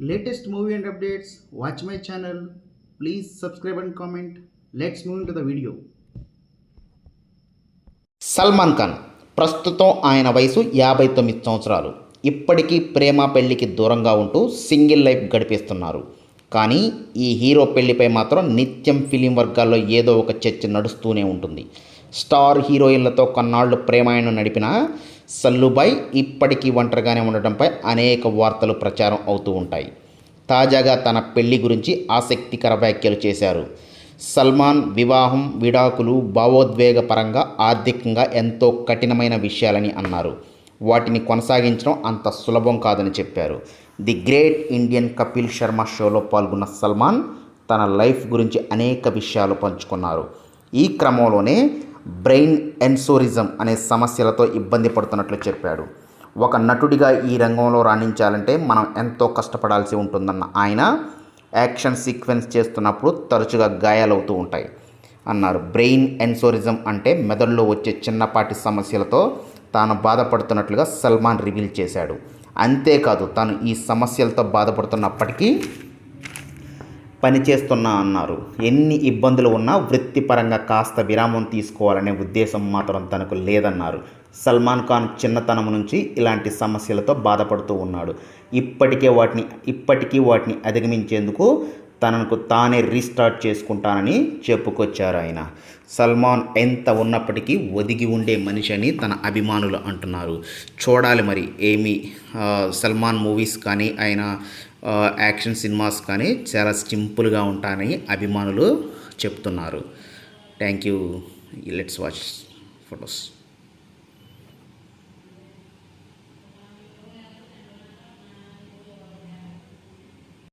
Latest movie and updates watch my channel please subscribe and comment let's move to the video Salman Khan ప్రస్తుతం ఆయన వయసు యాభై తొమ్మిది సంవత్సరాలు. ఇప్పటికీ ప్రేమ పెళ్ళికి దూరంగా ఉంటూ సింగిల్ లైఫ్ గడిపిస్తున్నారు. కానీ ఈ హీరో పెళ్ళిపై మాత్రం నిత్యం ఫిలిం వర్గాల్లో ఏదో ఒక చర్చ నడుస్తూనే ఉంటుంది. స్టార్ హీరోయిన్లతో కొన్నాళ్ళు ప్రేమాయణం నడిపిన సల్లుబాయ్ ఇప్పటికీ ఒంటరిగానే ఉండటంపై అనేక వార్తలు ప్రచారం అవుతూ ఉంటాయి. తాజాగా తన పెళ్ళి గురించి ఆసక్తికర వ్యాఖ్యలు చేశారు. సల్మాన్ వివాహం విడాకులు భావోద్వేగపరంగా ఆర్థికంగా ఎంతో కఠినమైన విషయాలని అన్నారు. వాటిని కొనసాగించడం అంత సులభం కాదని చెప్పారు. The great Indian Kapil Sharma షోలో పాల్గొన్న సల్మాన్ తన లైఫ్ గురించి అనేక విషయాలు పంచుకున్నారు. ఈ క్రమంలోనే బ్రెయిన్ ఎన్సోరిజం అనే సమస్యలతో ఇబ్బంది పడుతున్నట్లు చెప్పాడు. ఒక నటుడిగా ఈ రంగంలో రాణించాలంటే మనం ఎంతో కష్టపడాల్సి ఉంటుందన్న ఆయన యాక్షన్ సీక్వెన్స్ చేస్తున్నప్పుడు తరచుగా గాయాలవుతూ ఉంటాయి అన్నారు. బ్రెయిన్ ఎన్సోరిజం అంటే మెదడులో వచ్చే చిన్నపాటి సమస్యలతో తాను బాధపడుతున్నట్లుగా సల్మాన్ రివీల్ చేశాడు. అంతేకాదు తాను ఈ సమస్యలతో బాధపడుతున్నప్పటికీ పనిచేస్తున్నా అన్నారు. ఎన్ని ఇబ్బందులు ఉన్నా వృత్తిపరంగా కాస్త విరామం తీసుకోవాలనే ఉద్దేశం మాత్రం తనకు లేదన్నారు. సల్మాన్ ఖాన్ చిన్నతనం నుంచి ఇలాంటి సమస్యలతో బాధపడుతూ ఉన్నాడు. ఇప్పటికే వాటిని ఇప్పటికీ వాటిని అధిగమించేందుకు తనకు తానే రీస్టార్ట్ చేసుకుంటానని చెప్పుకొచ్చారు ఆయన. సల్మాన్ ఎంత ఉన్నప్పటికీ ఒదిగి ఉండే మనిషి అని తన అభిమానులు అంటున్నారు. చూడాలి మరి ఏమి సల్మాన్ మూవీస్ కానీ ఆయన యాక్షన్ సినిమాస్ కానీ చాలా సింపుల్గా ఉంటాయని అభిమానులు చెప్తున్నారు. Thank you let's watch photos